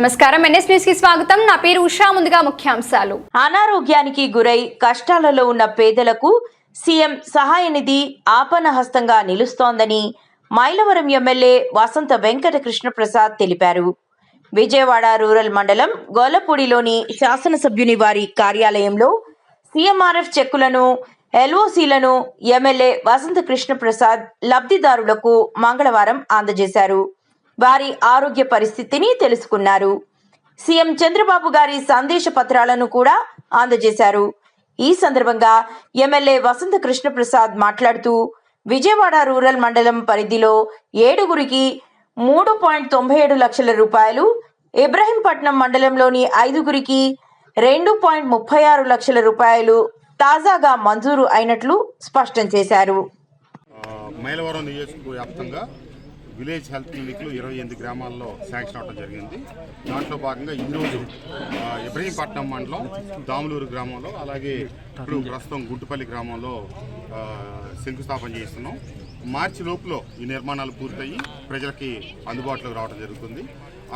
నమస్కారం. ఎన్ఎస్ న్యూస్కి స్వాగతం. నా పేరు ఉషా. ముందుగా ముఖ్యాంశాలు. అనారోగ్యానికి గురై కష్టాలలో ఉన్న పేదలకు సీఎం సహాయ నిధి ఆపన హస్తంగా నిలుస్తోందని మైలవరం ఎమ్మెల్యే వసంత వెంకట కృష్ణప్రసాద్ తెలిపారు. విజయవాడ రూరల్ మండలం గోలపూడిలోని శాసనసభ్యుని వారి కార్యాలయంలో సీఎంఆర్ఎఫ్ చెక్కులను ఎల్ఓసీలను ఎమ్మెల్యే వసంత కృష్ణప్రసాద్ లబ్ధిదారులకు మంగళవారం అందజేశారు. వారి ఆరోగ్య పరిస్థితిని తెలుసుకున్నారు. సీఎం చంద్రబాబు గారి సందేశ పత్రాలను కూడా అందజేశారు. ఈ సందర్భంగా ఎమ్మెల్యే వసంత కృష్ణప్రసాద్ మాట్లాడుతూ విజయవాడ రూరల్ మండలం పరిధిలో ఏడుగురికి మూడు పాయింట్ తొంభై ఏడు లక్షల రూపాయలు ఇబ్రహీంపట్నం మండలంలోని ఐదుగురికి రెండు పాయింట్ ముప్పై ఆరు లక్షల రూపాయలు తాజాగా మంజూరు అయినట్లు స్పష్టం చేశారు. మైలవరం నియోజకవర్గ వ్యాప్తంగా విలేజ్ హెల్త్ క్లినిక్లు ఇరవై ఎనిమిది గ్రామాల్లో శాంక్షన్ అవడం జరిగింది. దాంట్లో భాగంగా ఈరోజు ఇబ్రహీంపట్నం మండలం దాములూరు గ్రామంలో అలాగే ఇప్పుడు ప్రస్తుతం గుంటుపల్లి గ్రామంలో శంకుస్థాపన చేస్తున్నాం మార్చి లోపల ఈ నిర్మాణాలు పూర్తయి ప్రజలకి అందుబాటులోకి రావడం జరుగుతుంది.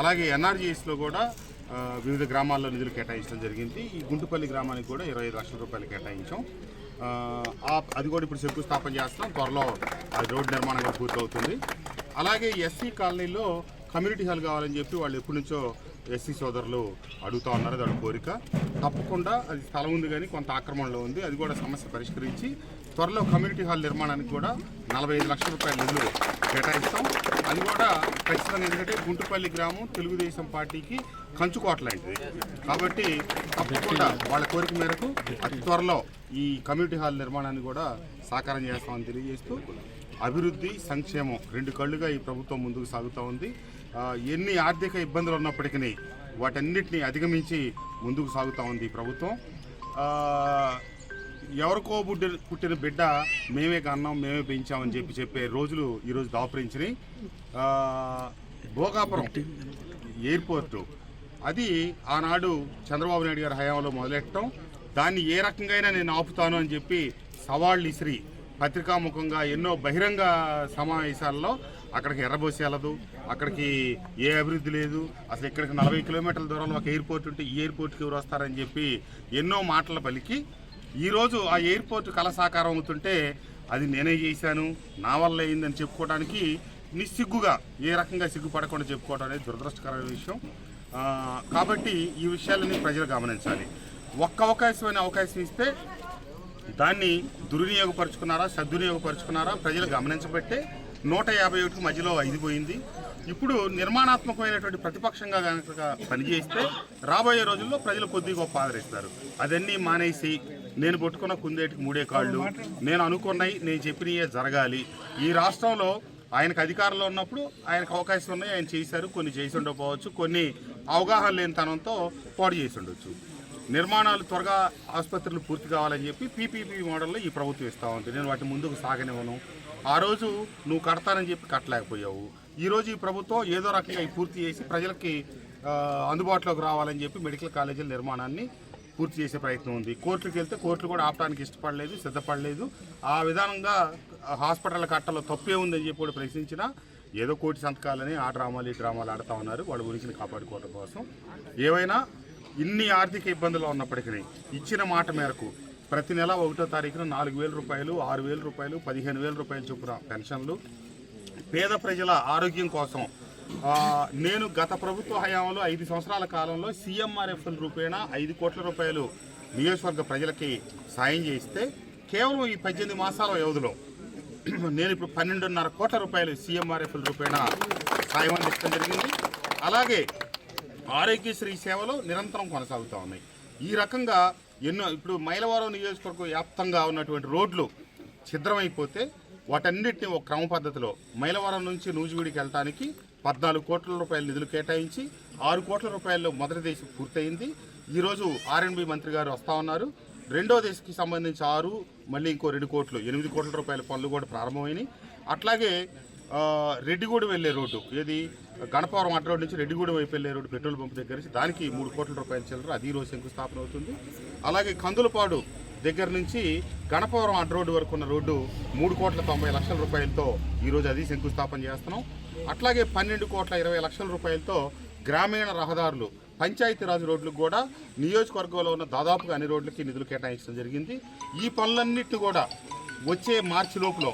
అలాగే ఎన్ఆర్జీఎస్లో కూడా వివిధ గ్రామాల్లో నిధులు కేటాయించడం జరిగింది. ఈ గుంటుపల్లి గ్రామానికి కూడా ఇరవై ఐదు లక్షల రూపాయలు కేటాయించాం. అది కూడా ఇప్పుడు శంకుస్థాపన చేస్తాం. త్వరలో అది రోడ్డు నిర్మాణం కూడా పూర్తవుతుంది. అలాగే ఎస్సీ కాలనీలో కమ్యూనిటీ హాల్ కావాలని చెప్పి వాళ్ళు ఎప్పటి నుంచో ఎస్సీ సోదరులు అడుగుతా ఉన్నారు. అది కోరిక. తప్పకుండా అది స్థలం ఉంది కానీ కొంత ఆక్రమణలో ఉంది. అది కూడా సమస్య పరిష్కరించి త్వరలో కమ్యూనిటీ హాల్ నిర్మాణానికి కూడా నలభై ఐదు లక్షల రూపాయల నిధులు కేటాయిస్తాం. అది కూడా ఖచ్చితంగా ఎందుకంటే గుంటుపల్లి గ్రామం తెలుగుదేశం పార్టీకి కంచుకోట లాంటిది. కాబట్టి తప్పకుండా వాళ్ళ కోరిక మేరకు అతి త్వరలో ఈ కమ్యూనిటీ హాల్ నిర్మాణాన్ని కూడా సాకారం చేస్తామని తెలియజేస్తూ అభివృద్ధి సంక్షేమం. రెండు కళ్ళుగా ఈ ప్రభుత్వం ముందుకు సాగుతూ ఉంది. ఎన్ని ఆర్థిక ఇబ్బందులు ఉన్నప్పటికీ వాటన్నిటిని అధిగమించి ముందుకు సాగుతూ ఉంది ఈ ప్రభుత్వం. ఎవరికో పుట్టిన పుట్టిన బిడ్డ మేమే కన్నాం మేమే పెంచామని చెప్పి చెప్పే రోజులు ఈరోజు దాపురించినాయి. భోగాపురం ఎయిర్పోర్టు అది ఆనాడు చంద్రబాబు నాయుడు గారి హయాంలో మొదలెట్టడం. దాన్ని ఏ రకంగా నేను ఆపుతాను అని చెప్పి సవాళ్ళు ఇసిరి. పత్రికాముఖంగా ఎన్నో బహిరంగ సమావేశాల్లో అక్కడికి ఎర్రబోసి వెళ్ళదు. అక్కడికి ఏ అభివృద్ధి లేదు. అసలు ఇక్కడికి నలభై కిలోమీటర్ల దూరంలో ఒక ఎయిర్పోర్ట్ ఉంటే ఈ ఎయిర్పోర్ట్కి ఎవరు వస్తారని చెప్పి ఎన్నో మాటలు పలికి ఈరోజు ఆ ఎయిర్పోర్ట్ కళ సాకారం అవుతుంటే అది నేనే చేశాను నా వల్ల అయిందని చెప్పుకోవడానికి నిస్సిగ్గుగా ఏ రకంగా సిగ్గుపడకుండా చెప్పుకోవడం అనేది దురదృష్టకరమైన విషయం. కాబట్టి ఈ విషయాలని ప్రజలు గమనించాలి. ఒక్క అవకాశమైన అవకాశం ఇస్తే దాన్ని దుర్వినియోగపరుచుకున్నారా సద్వినియోగపరుచుకున్నారా ప్రజలు గమనించబట్టే నూట యాభై ఒకటికి మధ్యలో ఐదు పోయింది. ఇప్పుడు నిర్మాణాత్మకమైనటువంటి ప్రతిపక్షంగా కనుక పనిచేస్తే రాబోయే రోజుల్లో ప్రజలు కొద్ది గొప్ప ఆదరిస్తారు. అదన్నీ మానేసి నేను పట్టుకున్న కుందేటికి మూడే కాళ్ళు నేను అనుకున్నాయి నేను చెప్పినయే జరగాలి. ఈ రాష్ట్రంలో ఆయనకు అధికారంలో ఉన్నప్పుడు ఆయనకు అవకాశం ఉన్నాయి ఆయన చేశారు కొన్ని చేసి ఉండకపోవచ్చు కొన్ని అవగాహన లేని తనంతో పాడు చేసి ఉండొచ్చు. నిర్మాణాలు త్వరగా ఆసుపత్రులు పూర్తి కావాలని చెప్పి పీపీపీ మోడల్లో ఈ ప్రభుత్వం ఇస్తూ ఉంది. నేను వాటి ముందుకు సాగనివ్వను ఆ రోజు నువ్వు కడతానని చెప్పి కట్టలేకపోయావు. ఈరోజు ఈ ప్రభుత్వం ఏదో రకంగా పూర్తి చేసి ప్రజలకి అందుబాటులోకి రావాలని చెప్పి మెడికల్ కాలేజీల నిర్మాణాన్ని పూర్తి చేసే ప్రయత్నం ఉంది. కోర్టుకి వెళ్తే కోర్టులు కూడా ఆపడానికి ఇష్టపడలేదు సిద్ధపడలేదు. ఆ విధానంగా హాస్పిటల్ కట్టలో తప్పే ఉందని చెప్పి కూడా ప్రశ్నించినా ఏదో కోటి సంతకాలని ఆ డ్రామాలు ఈ డ్రామాలు ఆడుతూ ఉన్నారు. వాళ్ళ ఉనికిని కాపాడుకోవడం కోసం. ఏవైనా ఇన్ని ఆర్థిక ఇబ్బందులు ఉన్నప్పటికీ ఇచ్చిన మాట మేరకు ప్రతి నెల ఒకటో తారీఖున నాలుగు వేల రూపాయలు ఆరు వేల రూపాయలు పదిహేను వేల రూపాయలు చొప్పున పెన్షన్లు. పేద ప్రజల ఆరోగ్యం కోసం నేను గత ప్రభుత్వ హయాంలో ఐదు సంవత్సరాల కాలంలో సీఎంఆర్ఎఫ్ఎల్ రూపేణ ఐదు కోట్ల రూపాయలు నియోజకవర్గ ప్రజలకి సాయం చేస్తే కేవలం ఈ పద్దెనిమిది మాసాల వ్యవధిలో నేను ఇప్పుడు పన్నెండున్నర కోట్ల రూపాయలు సీఎంఆర్ఎఫ్ఎల్ రూపేణ సాయం అందించడం జరిగింది. అలాగే ఆరోగ్యశ్రీ సేవలు నిరంతరం కొనసాగుతూ ఉన్నాయి ఈ రకంగా ఎన్నో ఇప్పుడు మైలవరం నియోజకవర్గం వ్యాప్తంగా ఉన్నటువంటి రోడ్లు ఛిద్రమైపోతే వాటన్నిటిని ఒక క్రమ పద్ధతిలో మైలవరం నుంచి నూజివీడికి వెళ్ళటానికి పద్నాలుగు కోట్ల రూపాయల నిధులు కేటాయించి ఆరు కోట్ల రూపాయల్లో మొదటి దేశం పూర్తయింది. ఈరోజు ఆర్ఎండ్బి మంత్రి గారు వస్తూ ఉన్నారు. రెండో దశకి సంబంధించి ఆరు మళ్ళీ ఇంకో రెండు కోట్లు ఎనిమిది కోట్ల రూపాయల పనులు కూడా ప్రారంభమైనాయి. అట్లాగే రెడ్డిగూడ రెడ్డిగూడెం వెళ్ళే రోడ్డు ఏది? గణపవరం అడ్డ రోడ్ నుంచి రెడ్డిగూడెం వైపు రోడ్డు పెట్రోల్ పంప్ దగ్గర నుంచి దానికి మూడు కోట్ల రూపాయల చిల్లర అది రోజు శంకుస్థాపన అవుతుంది. అలాగే కందులపాడు దగ్గర నుంచి గణపవరం అడ్డ రోడ్డు వరకు ఉన్న రోడ్డు మూడు కోట్ల తొంభై లక్షల రూపాయలతో ఈరోజు అది శంకుస్థాపన చేస్తున్నాం. అట్లాగే పన్నెండు కోట్ల ఇరవై లక్షల రూపాయలతో గ్రామీణ రహదారులు పంచాయతీరాజ్ రోడ్లకు కూడా నియోజకవర్గంలో ఉన్న దాదాపుగా అన్ని రోడ్లకి నిధులు కేటాయించడం జరిగింది. ఈ పనులన్నిటి కూడా వచ్చే మార్చి లోపల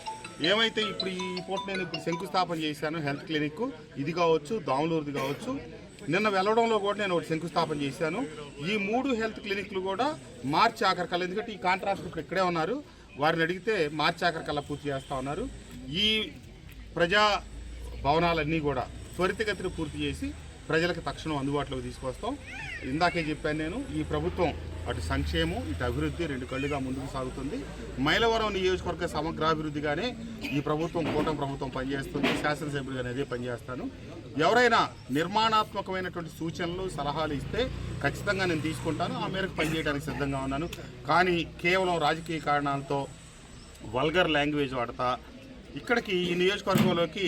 ఏమైతే ఇప్పుడు ఈ పూట నేను ఇప్పుడు శంకుస్థాపన చేశాను హెల్త్ క్లినిక్ ఇది కావచ్చు దాములూరుది కావచ్చు నిన్న వెళ్ళడంలో కూడా నేను ఒకటి శంకుస్థాపన చేశాను. ఈ మూడు హెల్త్ క్లినిక్లు కూడా మార్చి ఆఖరికల్లా ఎందుకంటే ఈ కాంట్రాక్ట్ ఇప్పుడు ఇక్కడే ఉన్నారు. వారిని అడిగితే మార్చి ఆఖరికల్లా పూర్తి చేస్తూ ఉన్నారు. ఈ ప్రజా భవనాలన్నీ కూడా త్వరితగతిన పూర్తి చేసి ప్రజలకు తక్షణం అందుబాటులోకి తీసుకొస్తాం. ఇందాకే చెప్పాను నేను ఈ ప్రభుత్వం అటు సంక్షేమం ఇటు అభివృద్ధి రెండు కళ్ళుగా ముందుకు సాగుతుంది. మైలవరం నియోజకవర్గ సమగ్రాభివృద్ధిగానే ఈ ప్రభుత్వం కూటమి ప్రభుత్వం పనిచేస్తుంది. శాసనసభ్యుడిగా అదే పనిచేస్తాను. ఎవరైనా నిర్మాణాత్మకమైనటువంటి సూచనలు సలహాలు ఇస్తే ఖచ్చితంగా నేను తీసుకుంటాను. ఆ మేరకు పనిచేయడానికి సిద్ధంగా ఉన్నాను. కానీ కేవలం రాజకీయ కారణాలతో వల్గర్ లాంగ్వేజ్ వాడతా ఇక్కడికి ఈ నియోజకవర్గంలోకి